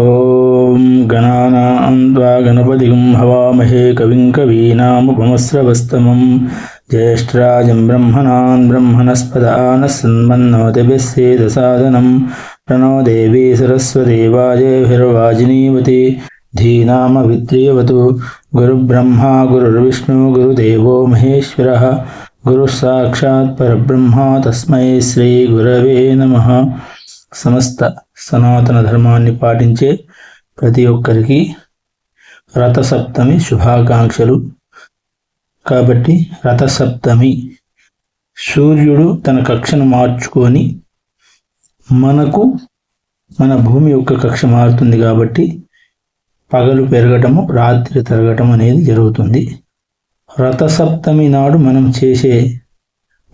ॐ गणानां त्वा गणपतिं हवामहे कविं कवीनामुपमस्रवस्तमं ज्येष्ठराजं ब्रह्मणान् ब्रह्मणस्पदानः सन्मन्नोतिभिस्सेदसादनं प्रणो देवी सरस्वती वाजेभिर्वाजिनीवती धीनामवित्रियवतु गुरुब्रह्मा गुरुर्विष्णु गुरुदेवो महेश्वरः गुरुः साक्षात् परब्रह्मा तस्मै श्रीगुरवे नमः సమస్త సనాతన ధర్మాన్ని పాటించే ప్రతి ఒక్కరికి రథసప్తమి శుభాకాంక్షలు. కాబట్టి రథసప్తమి. సూర్యుడు తన కక్షను మార్చుకొని మనకు మన భూమి యొక్క కక్ష మారుతుంది కాబట్టి పగలు పెరగటము రాత్రి తరగటం అనేది జరుగుతుంది. రథసప్తమి నాడు మనం చేసే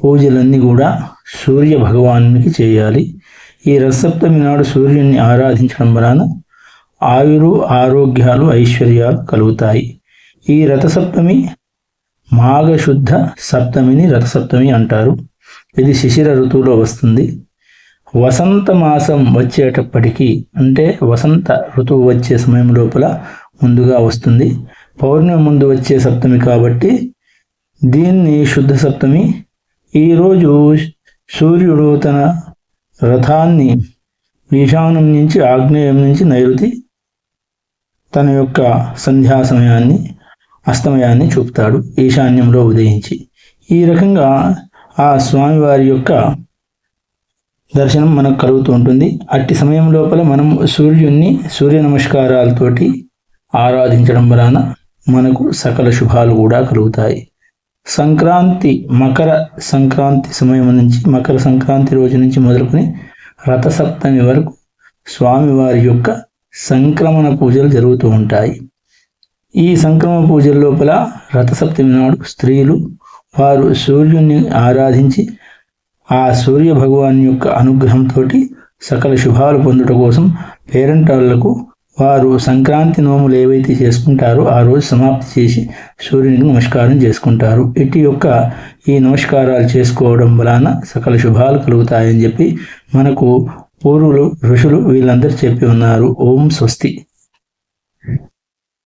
పూజలన్నీ కూడా సూర్య భగవానునికి చేయాలి. ఈ రథసప్తమి నాడు సూర్యుని ఆరాధించడం వలన ఆయురు ఆరోగ్యాలు ఐశ్వర్యాలు కలుగుతాయి. ఈ రథసప్తమి మాఘశుద్ధ సప్తమిని రథసప్తమి అంటారు. ఇది శిశిర ఋతువులో వస్తుంది. వసంత మాసం వచ్చేటప్పటికీ అంటే వసంత ఋతువు వచ్చే సమయం లోపల ముందుగా వస్తుంది. పౌర్ణమి ముందు వచ్చే సప్తమి కాబట్టి దీన్ని శుద్ధ సప్తమి. ఈరోజు సూర్యుడు తన రథాన్ని ఈశాన్యం నుంచి ఆగ్నేయం నుంచి నైరుతి తన యొక్క సంధ్యా సమయాన్ని అస్తమయాన్ని చూపుతాడు ఈశాన్యంలో ఉదయించి. ఈ రకంగా ఆ స్వామివారి యొక్క దర్శనం మనకు కలుగుతూ ఉంటుంది. అట్టి సమయం లోపల మనం సూర్యుణ్ణి సూర్య నమస్కారాలతోటి ఆరాధించడం వలన మనకు సకల శుభాలు కూడా కలుగుతాయి. సంక్రాంతి మకర సంక్రాంతి సమయం నుంచి మకర సంక్రాంతి రోజు నుంచి మొదలుకొని రథసప్తమి వరకు స్వామివారి యొక్క సంక్రమణ పూజలు జరుగుతూ ఉంటాయి. ఈ సంక్రమణ పూజల లోపల రథసప్తమి నాడు స్త్రీలు వారు సూర్యుని ఆరాధించి ఆ సూర్య భగవాన్ యొక్క అనుగ్రహంతో సకల శుభాలు పొందుట కోసం పేరెంటాళ్ళకు వారు సంక్రాంతి నోములు ఏవైతే చేసుకుంటారో ఆ రోజు సమాప్తి చేసి సూర్యునికి నమస్కారం చేసుకుంటారు. ఇటు యొక్క ఈ నమస్కారాలు చేసుకోవడం వలన సకల శుభాలు కలుగుతాయని చెప్పి మనకు పూర్వులు ఋషులు వీళ్ళందరూ చెప్పి ఉన్నారు. ఓం స్వస్తి.